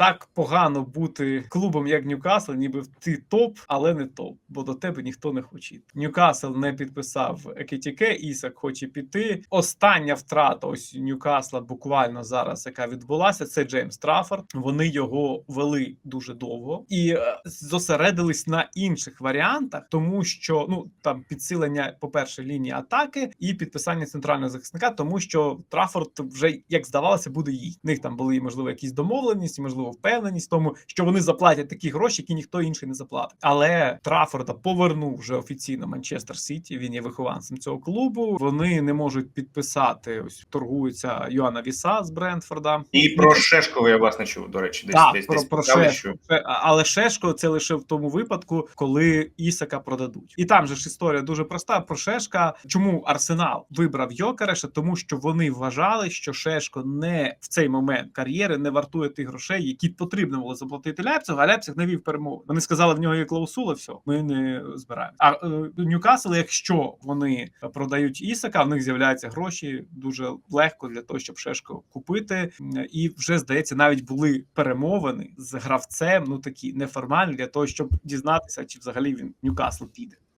так погано бути клубом, як Ньюкасл, ніби ти топ, але не топ, бо до тебе ніхто не хоче. Ньюкасл не підписав Екітіке, Ісак хоче піти. Остання втрата ось Ньюкасла буквально зараз, яка відбулася, це Джеймс Траффорд. Вони його вели дуже довго і е, зосередились на інших варіантах, тому що ну там підсилення, по перше, лінії атаки і підписання центрального захисника, тому що Траффорд вже як здавалося, буде їй. В них там були можливо якісь домовленості, можливо, впевненість в тому, що вони заплатять такі гроші, які ніхто інший не заплатить. Але Траффорда повернув вже офіційно Манчестер Сіті. Він є вихованцем цього клубу. Вони не можуть підписати. Ось торгуються Йоанна Віса з Брентфорда. І про Шешкова я вас не чув, до речі, десь Так, десь, про, десь про Шешко. Е, Але Шешко це лише в тому випадку, коли Ісака продадуть. І там же ж історія дуже проста. Про Шешка. Чому Арсенал вибрав Йокереша? Тому що вони вважали, що Шешко не в цей момент кар'єри не вартує тих грошей, які потрібно було заплатити Ляпцигу, а Ляпциг не вів перемови. Вони сказали, в нього є клаусула, все, ми не збираємо. А е, Ньюкасл, якщо вони продають Ісака, в них з'являються гроші дуже легко для того, щоб Шешко купити. І вже здається, навіть були перемовини з гравцем, ну такі неформальні для того, щоб дізнатися, чи взагалі він Ньюкасл піде.